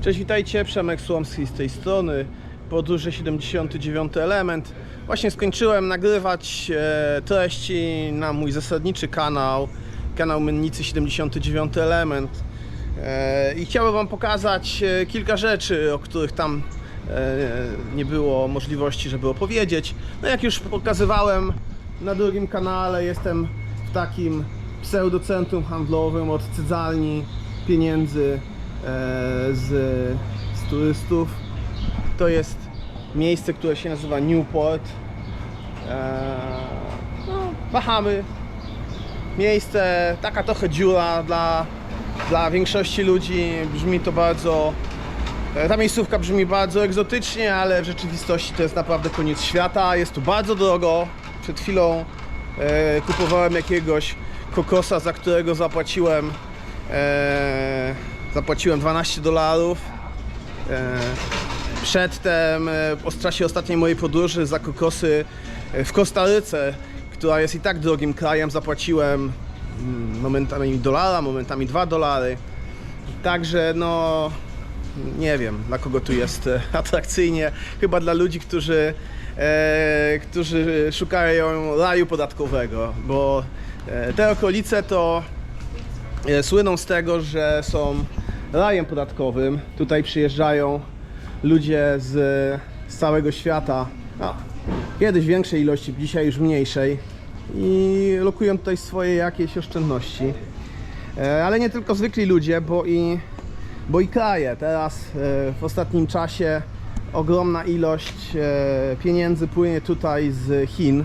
Cześć, witajcie, Przemek Słomski z tej strony, Podróże 79 Element. Właśnie skończyłem nagrywać e, treści na mój zasadniczy kanał, kanał Mennicy 79 Element. E, I chciałbym Wam pokazać e, kilka rzeczy, o których tam nie było możliwości, żeby opowiedzieć. No jak już pokazywałem na drugim kanale, jestem w takim pseudocentrum handlowym od cydzalni pieniędzy z, z turystów. To jest miejsce, które się nazywa Newport. E, no, Bahamy. Miejsce, taka trochę dziura dla, dla większości ludzi. Brzmi to bardzo. e, Ta miejscówka brzmi bardzo egzotycznie, ale w rzeczywistości to jest naprawdę koniec świata. Jest tu bardzo drogo. Przed chwilą e, kupowałem jakiegoś kokosa, za którego zapłaciłem e, zapłaciłem 12 dolarów. E, przedtem, e, w czasie ostatniej mojej podróży za kokosy e, w Kostaryce, która jest i tak drogim krajem, zapłaciłem mm, momentami dolara, momentami 2 dolary. Także no nie wiem, dla kogo tu jest atrakcyjnie. Chyba dla ludzi, którzy, e, którzy szukają raju podatkowego, bo te okolice to słyną z tego, że są rajem podatkowym. Tutaj przyjeżdżają ludzie z, z całego świata. No, kiedyś większej ilości, dzisiaj już mniejszej. I lokują tutaj swoje jakieś oszczędności. E, Ale nie tylko zwykli ludzie, bo i, bo i kraje. Teraz e, w ostatnim czasie ogromna ilość e, pieniędzy płynie tutaj z Chin.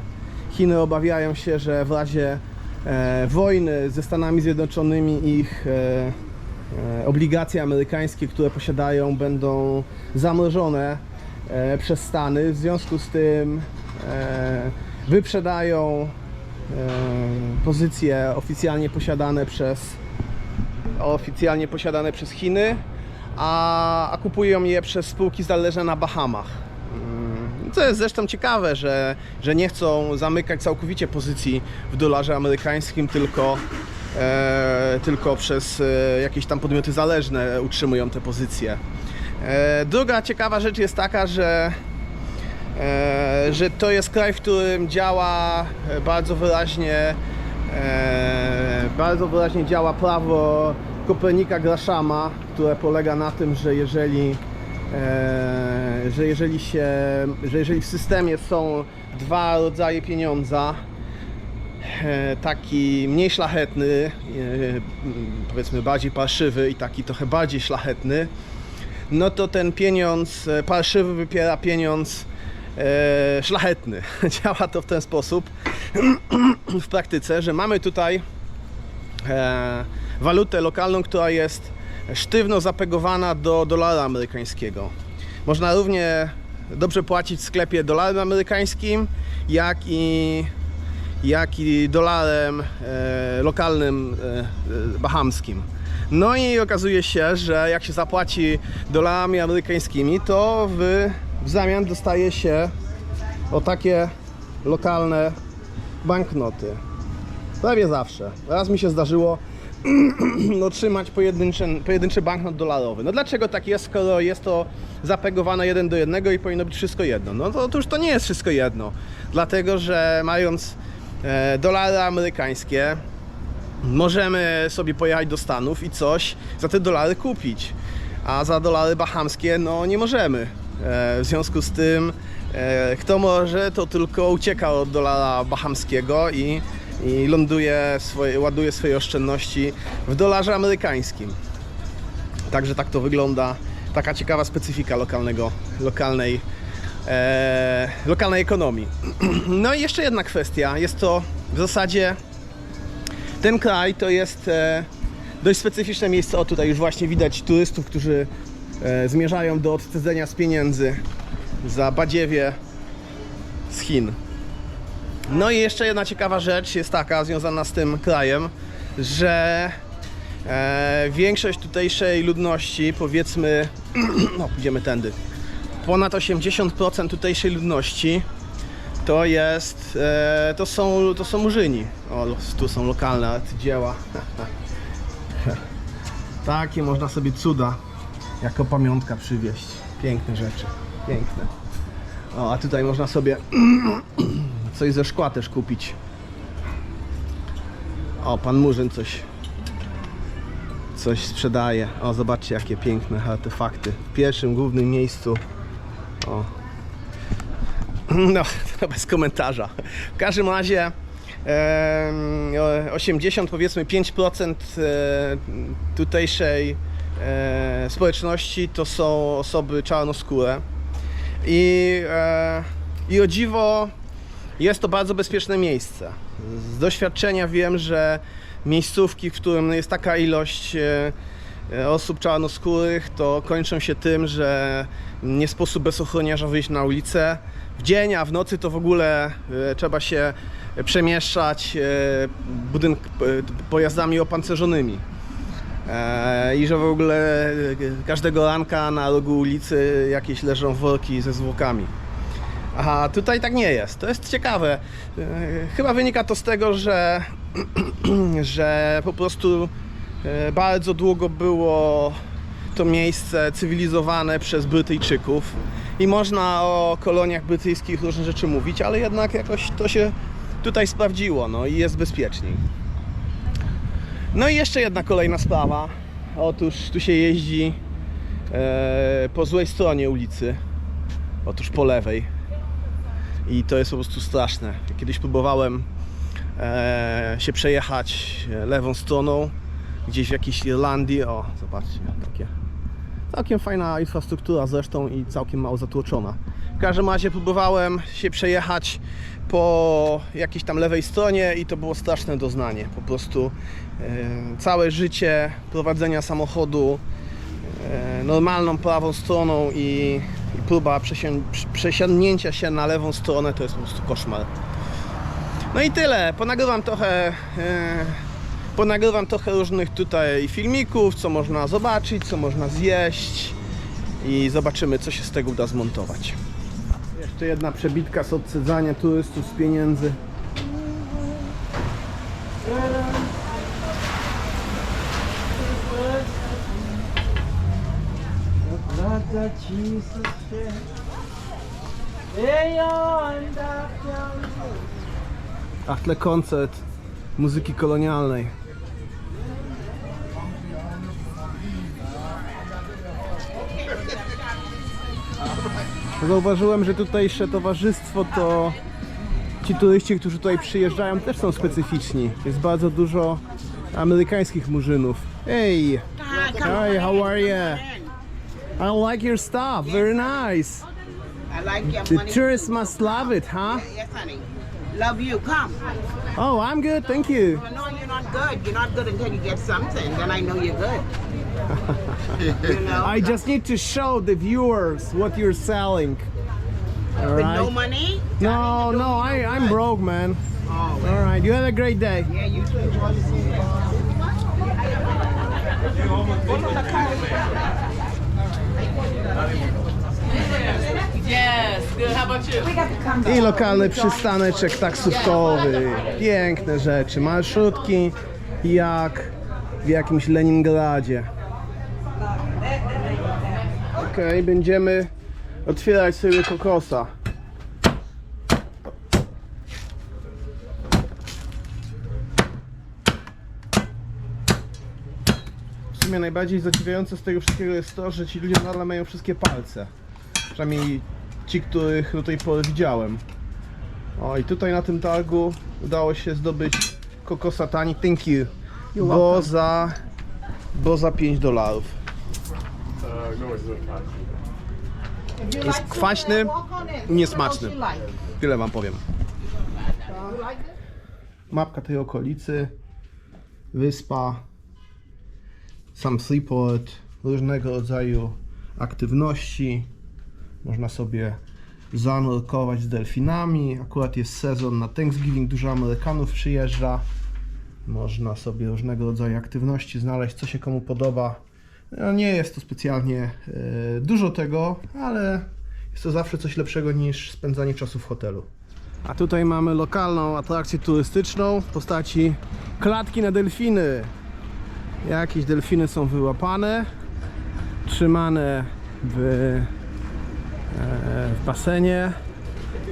Chiny obawiają się, że w razie wojny ze Stanami Zjednoczonymi ich obligacje amerykańskie, które posiadają, będą zamrożone e, przez Stany. W związku z tym e, wyprzedają e, pozycje oficjalnie posiadane przez oficjalnie posiadane przez Chiny, a, a kupują je przez spółki zależne na Bahamach. Mm, Co jest zresztą ciekawe, że, że nie chcą zamykać całkowicie pozycji w dolarze amerykańskim, tylko, e, tylko przez e, jakieś tam podmioty zależne utrzymują te pozycje. E, druga ciekawa rzecz jest taka, że e, że to jest kraj, w którym działa e, bardzo wyraźnie e, bardzo wyraźnie działa prawo Kopernika Grashama, które polega na tym, że jeżeli e, że jeżeli się że jeżeli w systemie są dwa rodzaje pieniądza e, taki mniej szlachetny e, powiedzmy bardziej parszywy i taki trochę bardziej szlachetny no to ten pieniądz e, parszywy wypiera pieniądz e, szlachetny. Działa to w ten sposób w praktyce, że mamy tutaj e, walutę lokalną, która jest sztywno zapegowana do dolara amerykańskiego. Można równie dobrze płacić w sklepie dolarem amerykańskim, jak i, jak i dolarem e, lokalnym e, e, bahamskim. No i okazuje się, że jak się zapłaci dolarami amerykańskimi, to w, w zamian dostaje się o takie lokalne banknoty. Prawie zawsze. Raz mi się zdarzyło otrzymać pojedynczy, pojedynczy banknot dolarowy. No dlaczego tak jest, skoro jest to zapegowane jeden do jednego i powinno być wszystko jedno? No to otóż to nie jest wszystko jedno. Dlatego, że mając dolary amerykańskie, możemy sobie pojechać do Stanów i coś za te dolary kupić. A za dolary bahamskie, no nie możemy. E, w związku z tym, e, kto może, to tylko ucieka od dolara bahamskiego i, i ląduje, swoje, ładuje swoje oszczędności w dolarze amerykańskim. Także tak to wygląda. Taka ciekawa specyfika lokalnego, lokalnej, e, lokalnej ekonomii. No i jeszcze jedna kwestia. Jest to w zasadzie ten kraj to jest e, dość specyficzne miejsce. O, tutaj już właśnie widać turystów, którzy e, zmierzają do odcedzenia z pieniędzy za badziewie z Chin. No i jeszcze jedna ciekawa rzecz jest taka związana z tym krajem, że e, większość tutejszej ludności, powiedzmy, no pójdziemy tędy, ponad 80% tutejszej ludności to jest, e, to są, to są murzyni. O, tu są lokalne arcydzieła. Takie można sobie cuda jako pamiątka przywieźć. Piękne rzeczy, piękne. O, a tutaj można sobie coś ze szkła też kupić. O, pan Murzyn coś coś sprzedaje. O, zobaczcie jakie piękne artefakty. W pierwszym głównym miejscu. O. No, to bez komentarza. W każdym razie em, 80 powiedzmy 5% e, tutejszej e, społeczności to są osoby czarnoskóre. I, e, I o dziwo jest to bardzo bezpieczne miejsce. Z doświadczenia wiem, że miejscówki, w którym jest taka ilość osób czarnoskórych, to kończą się tym, że nie sposób bez ochroniarza wyjść na ulicę. W dzień, a w nocy to w ogóle e, trzeba się przemieszczać e, budynk, e, pojazdami opancerzonymi. E, I że w ogóle e, każdego ranka na rogu ulicy jakieś leżą worki ze zwłokami. A tutaj tak nie jest. To jest ciekawe. E, Chyba wynika to z tego, że, że po prostu e, bardzo długo było to miejsce cywilizowane przez Brytyjczyków i można o koloniach brytyjskich różne rzeczy mówić, ale jednak jakoś to się tutaj sprawdziło no i jest bezpieczniej. No i jeszcze jedna kolejna sprawa. Otóż tu się jeździ e, po złej stronie ulicy. Otóż po lewej. I to jest po prostu straszne. Kiedyś próbowałem e, się przejechać lewą stroną, gdzieś w jakiejś Irlandii. O, zobaczcie, takie. Całkiem fajna infrastruktura zresztą i całkiem mało zatłoczona. W każdym razie próbowałem się przejechać po jakiejś tam lewej stronie i to było straszne doznanie. Po prostu e, całe życie prowadzenia samochodu e, normalną prawą stroną i, i próba przy- przesiadnięcia się na lewą stronę to jest po prostu koszmar. No i tyle. Ponagrywam trochę, e, ponagrywam trochę różnych tutaj filmików, co można zobaczyć, co można zjeść i zobaczymy, co się z tego uda zmontować. Jeszcze jedna przebitka z odsadzania turystów z pieniędzy. A w tle koncert muzyki kolonialnej. Zauważyłem, że tutejsze towarzystwo to ci turyści, którzy tutaj przyjeżdżają też są specyficzni. Jest bardzo dużo amerykańskich murzynów. Hey! Hi, how are you? I like your stuff, very nice. I like your The money. tourists must love it, huh? Yes, honey. Love you. Come. Oh, I'm good, thank you. Well, no, you're not good. You're not good until you get something. Then I know you're good. You know. I just need to show the viewers what you're selling. All With no right. money? No, no, I, I'm broke, man. Oh, All right, you have a great day. yeah, you too. I lokalny przystaneczek taksówkowy. Piękne rzeczy, marszutki jak w jakimś Leningradzie. Okej, będziemy otwierać sobie kokosa. W sumie najbardziej zadziwiające z tego wszystkiego jest to, że ci ludzie nadal mają wszystkie palce. Przynajmniej ci, których do tej pory widziałem. O i tutaj na tym targu udało się zdobyć kokosa tani. Thank you. Bo za, bo za 5 dolarów. Jest kwaśny, niesmaczny. Tyle wam powiem. Mapka tej okolicy. Wyspa. Sam Freeport. Różnego rodzaju aktywności. Można sobie zanurkować z delfinami. Akurat jest sezon na Thanksgiving, dużo Amerykanów przyjeżdża. Można sobie różnego rodzaju aktywności znaleźć, co się komu podoba. No, nie jest to specjalnie e, dużo tego, ale jest to zawsze coś lepszego niż spędzanie czasu w hotelu. A tutaj mamy lokalną atrakcję turystyczną w postaci klatki na delfiny. Jakieś delfiny są wyłapane trzymane w, e, w basenie.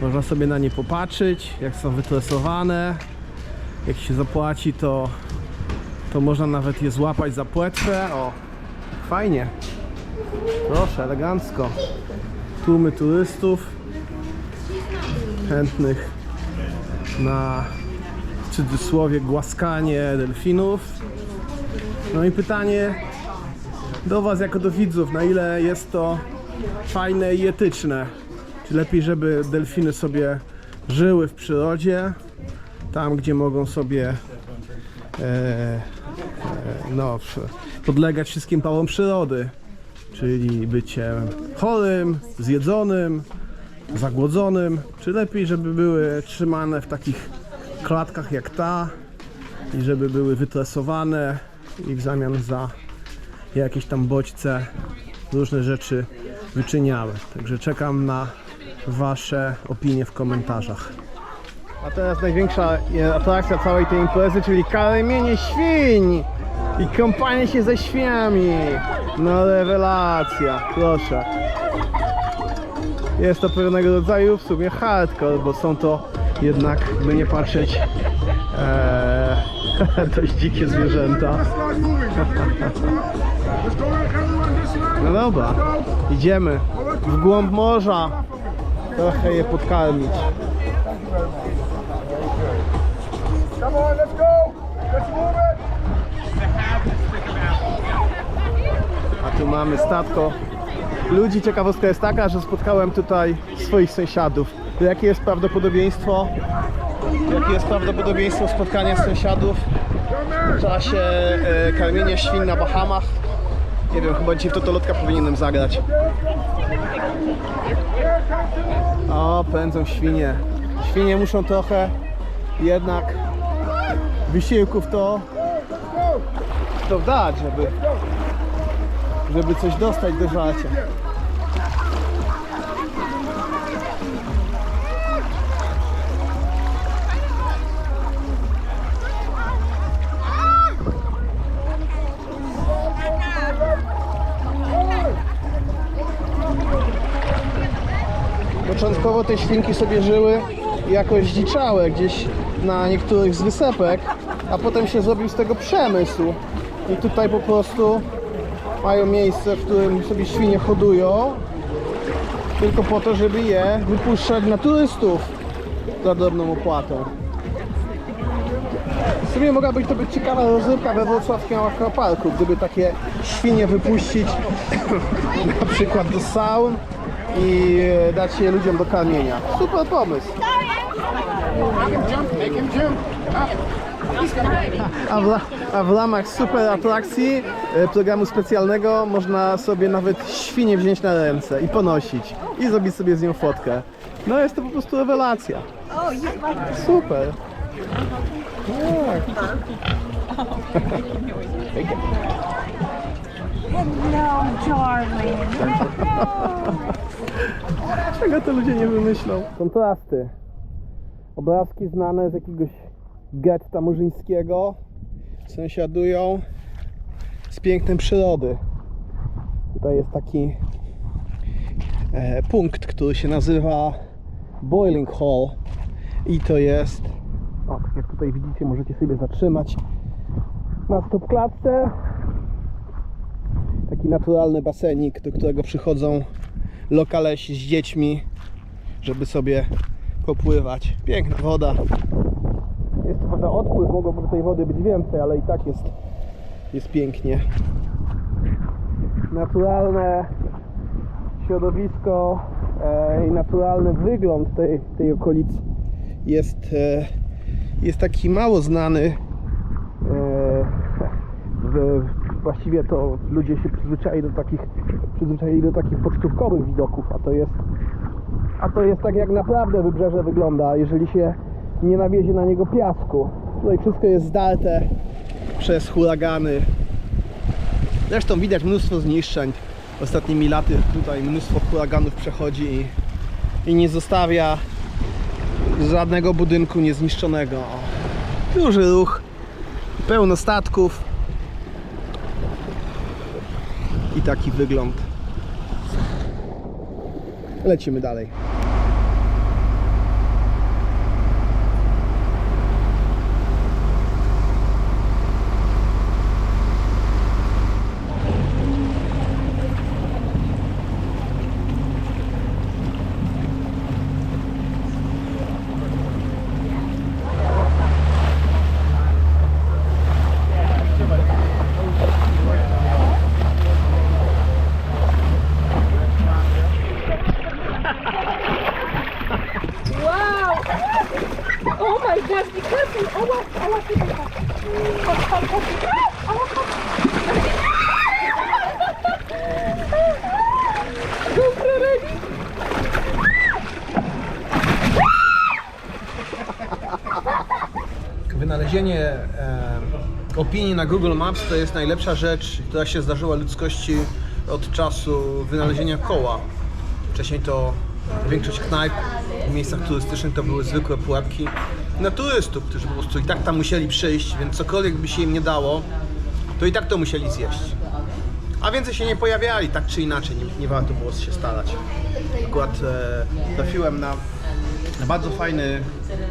Można sobie na nie popatrzeć, jak są wytresowane. Jak się zapłaci, to, to można nawet je złapać za płetwę. O, fajnie. Proszę, elegancko. Tłumy turystów chętnych na w cudzysłowie głaskanie delfinów. No i pytanie do Was jako do widzów, na ile jest to fajne i etyczne? Czy lepiej, żeby delfiny sobie żyły w przyrodzie, tam gdzie mogą sobie e, e, no, podlegać wszystkim pałom przyrody, czyli byciem chorym, zjedzonym, zagłodzonym, czy lepiej, żeby były trzymane w takich klatkach jak ta i żeby były wytresowane i w zamian za jakieś tam bodźce różne rzeczy wyczyniały. Także czekam na Wasze opinie w komentarzach. A teraz największa atrakcja całej tej imprezy, czyli karmienie świń i kąpanie się ze świniami. No rewelacja, proszę. Jest to pewnego rodzaju w sumie hardcore, bo są to jednak, by nie patrzeć, e, dość dzikie zwierzęta. No dobra, idziemy w głąb morza. Trochę je podkarmić. Tu mamy statko ludzi. Ciekawostka jest taka, że spotkałem tutaj swoich sąsiadów. Jakie jest prawdopodobieństwo? Jakie jest prawdopodobieństwo spotkania sąsiadów w czasie e, karmienia świn na Bahamach? Nie wiem, chyba dzisiaj w Totolotka powinienem zagrać. O, pędzą świnie. Świnie muszą trochę jednak wysiłku w to, to dać, żeby żeby coś dostać do żarcia. Początkowo te świnki sobie żyły jako zdziczałe gdzieś na niektórych z wysepek, a potem się zrobił z tego przemysł. I tutaj po prostu mają miejsce, w którym sobie świnie hodują, tylko po to, żeby je wypuszczać na turystów za drobną opłatą. W sumie mogłaby to być ciekawa rozrywka we wrocławskim akwaparku, gdyby takie świnie wypuścić na przykład do saun i e, dać je ludziom do karmienia. Super pomysł. A w, a w ramach super atrakcji e, programu specjalnego można sobie nawet świnię wziąć na ręce i ponosić i zrobić sobie z nią fotkę. No jest to po prostu rewelacja. Super. Czego to ludzie nie wymyślą? Kontrasty. Obrazki znane z jakiegoś getta murzyńskiego sąsiadują z pięknem przyrody. Tutaj jest taki e, punkt, który się nazywa Boiling Hall i to jest, o, tak jak tutaj widzicie, możecie sobie zatrzymać na stopklatce taki naturalny basenik, do którego przychodzą lokalesi z dziećmi, żeby sobie popływać. Piękna woda. Prawda odpływ, mogłoby tej wody być więcej, ale i tak jest, jest pięknie. Naturalne środowisko e, i naturalny wygląd tej, tej okolicy jest, e, jest taki mało znany. E, właściwie to ludzie się przyzwyczaili do takich przyzwyczaili do takich pocztówkowych widoków, a to jest a to jest tak jak naprawdę wybrzeże wygląda, jeżeli się nie nawiezie na niego piasku. Tutaj wszystko jest zdarte przez huragany. Zresztą widać mnóstwo zniszczeń. Ostatnimi laty tutaj mnóstwo huraganów przechodzi i, i nie zostawia żadnego budynku niezniszczonego. Duży ruch, pełno statków. i taki wygląd. Lecimy dalej. Wow! Oh my gosh, be careful! Oh, what? Oh, what? Come, come, come. Ah! Oh, come. Dobra, ready? Wynalezienie e, opinii na Google Maps to jest najlepsza rzecz, która się zdarzyła ludzkości od czasu wynalezienia koła. Wcześniej to większość knajp w miejscach turystycznych to były zwykłe pułapki na turystów, którzy po prostu i tak tam musieli przyjść, więc cokolwiek by się im nie dało, to i tak to musieli zjeść. A więcej się nie pojawiali, tak czy inaczej, nie, nie warto było się starać. Akurat e, trafiłem na bardzo fajny,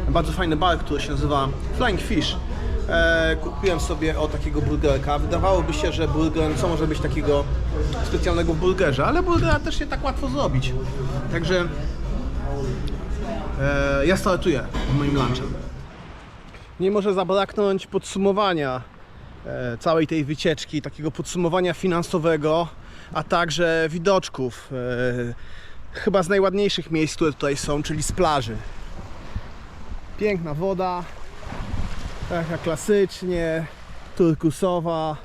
bardzo fajny bar, który się nazywa Flying Fish. E, kupiłem sobie o takiego burgerka. Wydawałoby się, że burger, co może być takiego specjalnego w burgerze, ale burgera też się tak łatwo zrobić. Także e, ja startuję z moim lunchem. Nie może zabraknąć podsumowania e, całej tej wycieczki, takiego podsumowania finansowego, a także widoczków. E, chyba z najładniejszych miejsc, które tutaj są, czyli z plaży. Piękna woda, taka klasycznie, turkusowa,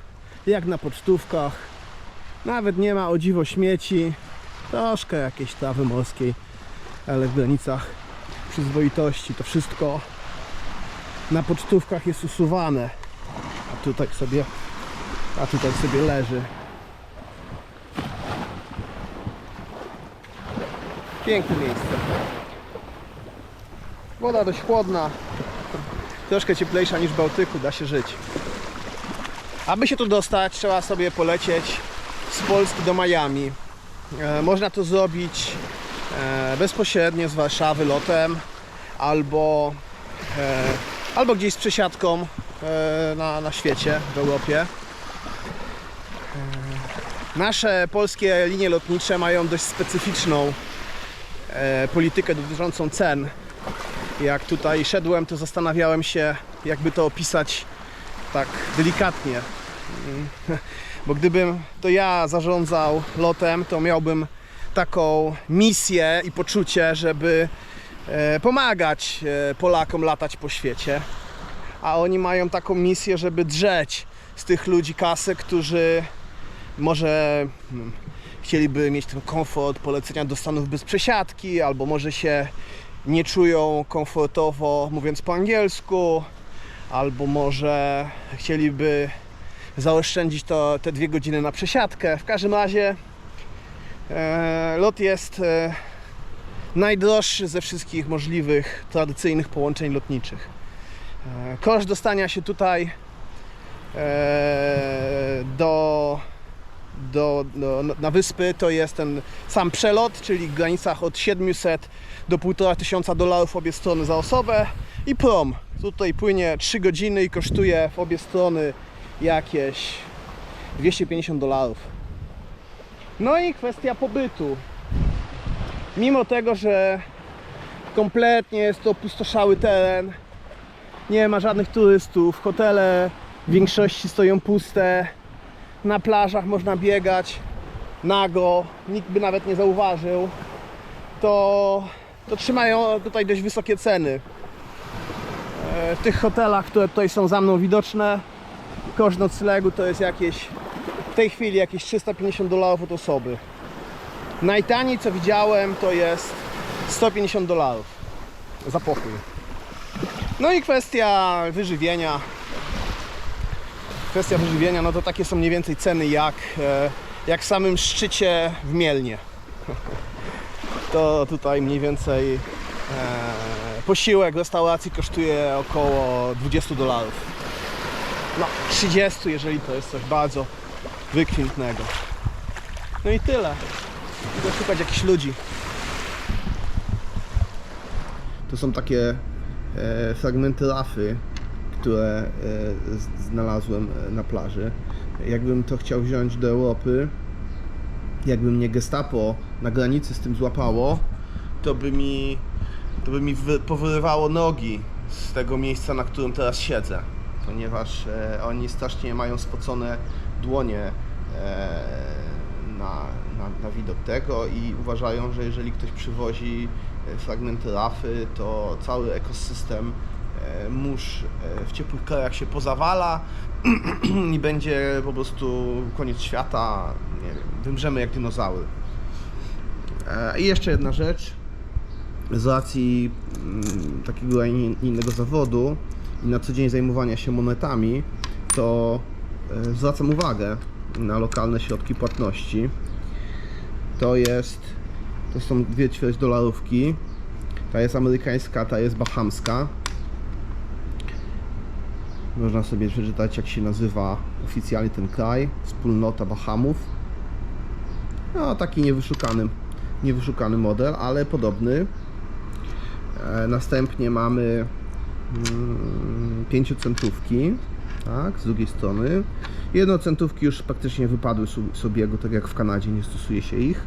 jak na pocztówkach. Nawet nie ma o dziwo śmieci, troszkę jakiejś trawy morskiej, ale w granicach przyzwoitości to wszystko na pocztówkach jest usuwane. A tutaj sobie, a tutaj sobie leży. Piękne miejsce. Woda dość chłodna. Troszkę cieplejsza niż w Bałtyku, da się żyć. Aby się tu dostać, trzeba sobie polecieć z Polski do Miami. E, można to zrobić e, bezpośrednio z Warszawy lotem albo, e, albo gdzieś z przesiadką e, na, na świecie, w Europie. E, nasze polskie linie lotnicze mają dość specyficzną e, politykę dotyczącą cen. Jak tutaj szedłem, to zastanawiałem się, jakby to opisać tak delikatnie. Mm, Bo gdybym to ja zarządzał lotem, to miałbym taką misję i poczucie, żeby e, pomagać e, Polakom latać po świecie. A oni mają taką misję, żeby drzeć z tych ludzi kasę, którzy może mm, chcieliby mieć ten komfort polecenia do Stanów bez przesiadki, albo może się nie czują komfortowo mówiąc po angielsku, albo może chcieliby zaoszczędzić to, te dwie godziny na przesiadkę. W każdym razie e, lot jest e, najdroższy ze wszystkich możliwych tradycyjnych połączeń lotniczych. E, koszt dostania się tutaj e, do do, do, na wyspy to jest ten sam przelot, czyli w granicach od 700 do 1500 dolarów obie strony za osobę i prom. Tutaj płynie 3 godziny i kosztuje w obie strony jakieś 250 dolarów. No i kwestia pobytu. Mimo tego, że kompletnie jest to opustoszały teren, nie ma żadnych turystów, hotele w większości stoją puste, na plażach można biegać nago, nikt by nawet nie zauważył, to, to trzymają tutaj dość wysokie ceny. E, W tych hotelach, które tutaj są za mną widoczne, koszt noclegu to jest jakieś w tej chwili jakieś 350 dolarów od osoby. Najtaniej co widziałem to jest 150 dolarów za pokój. No i kwestia wyżywienia, kwestia wyżywienia, no to takie są mniej więcej ceny jak, e, jak w samym szczycie w Mielnie. To tutaj mniej więcej e, posiłek w restauracji kosztuje około 20 dolarów. No 30, jeżeli to jest coś bardzo wykwintnego. No i tyle. Idę szukać jakichś ludzi. To są takie e, fragmenty rafy, które e, znalazłem e, na plaży. Jakbym to chciał wziąć do Europy, jakby mnie gestapo na granicy z tym złapało, to by mi, to by mi wy, powyrywało nogi z tego miejsca, na którym teraz siedzę. Ponieważ e, oni strasznie mają spocone dłonie e, na, na, na widok tego i uważają, że jeżeli ktoś przywozi e, fragmenty rafy, to cały ekosystem mórz e, w ciepłych krajach się pozawala i będzie po prostu koniec świata, nie wiem, wymrzemy jak dinozaury. E, I jeszcze jedna rzecz. Z racji mm, takiego, innego zawodu i na co dzień zajmowania się monetami, to e, zwracam uwagę na lokalne środki płatności. To jest, to są dwie ćwierć dolarówki. Ta jest amerykańska, ta jest bahamska. Można sobie przeczytać, jak się nazywa oficjalnie ten kraj. Wspólnota Bahamów. No, taki niewyszukany, niewyszukany model, ale podobny. E, Następnie mamy mm, pięciocentówki, tak, z drugiej strony. Jednocentówki już praktycznie wypadły obiegu, tak jak w Kanadzie, nie stosuje się ich.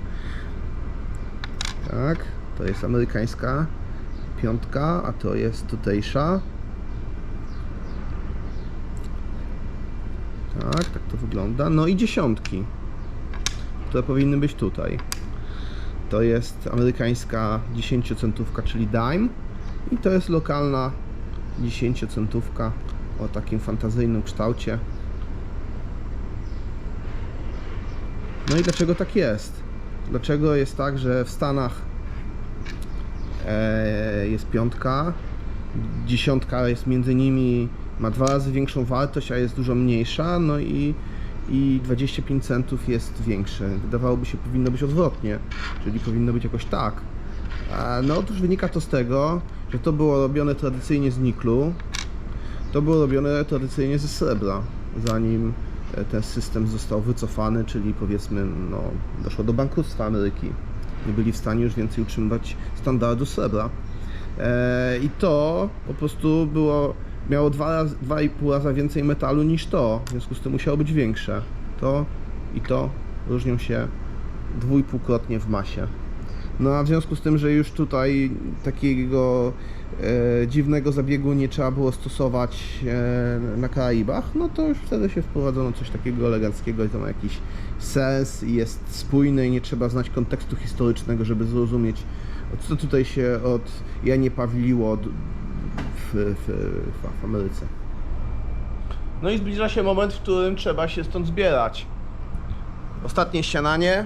Tak, to jest amerykańska piątka, a to jest tutejsza. Tak, tak to wygląda. No i dziesiątki, które powinny być tutaj. To jest amerykańska 10-centówka, czyli dime. I to jest lokalna 10-centówka o takim fantazyjnym kształcie. No i dlaczego tak jest? Dlaczego jest tak, że w Stanach e, jest piątka, dziesiątka jest między nimi, ma dwa razy większą wartość, a jest dużo mniejsza, no i, i 25 centów jest większe. Wydawałoby się, powinno być odwrotnie, czyli powinno być jakoś tak. No otóż wynika to z tego, że to było robione tradycyjnie z niklu, to było robione tradycyjnie ze srebra, zanim e, ten system został wycofany, czyli powiedzmy, no, doszło do bankructwa Ameryki. Nie byli w stanie już więcej utrzymywać standardu srebra. E, I to po prostu było, miało dwa razy, więcej metalu niż to, w związku z tym musiało być większe. To i to różnią się dwójpółkrotnie w masie. No a w związku z tym, że już tutaj takiego e, dziwnego zabiegu nie trzeba było stosować e, na Karaibach, no to już wtedy się wprowadzono coś takiego eleganckiego i to ma jakiś sens i jest spójne i nie trzeba znać kontekstu historycznego, żeby zrozumieć co tutaj się od Janie Pawliło w, w, w, Ameryce. No i zbliża się moment, w którym trzeba się stąd zbierać. Ostatnie ściananie.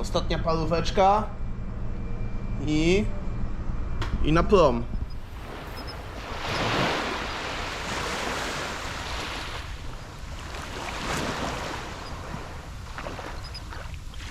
Ostatnia paróweczka i, i na prom.